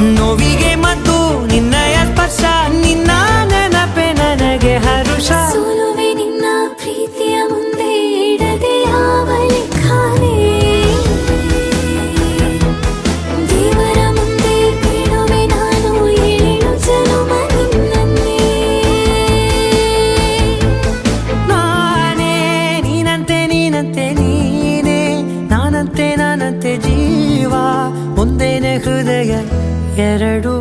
No digas. ಎರಡು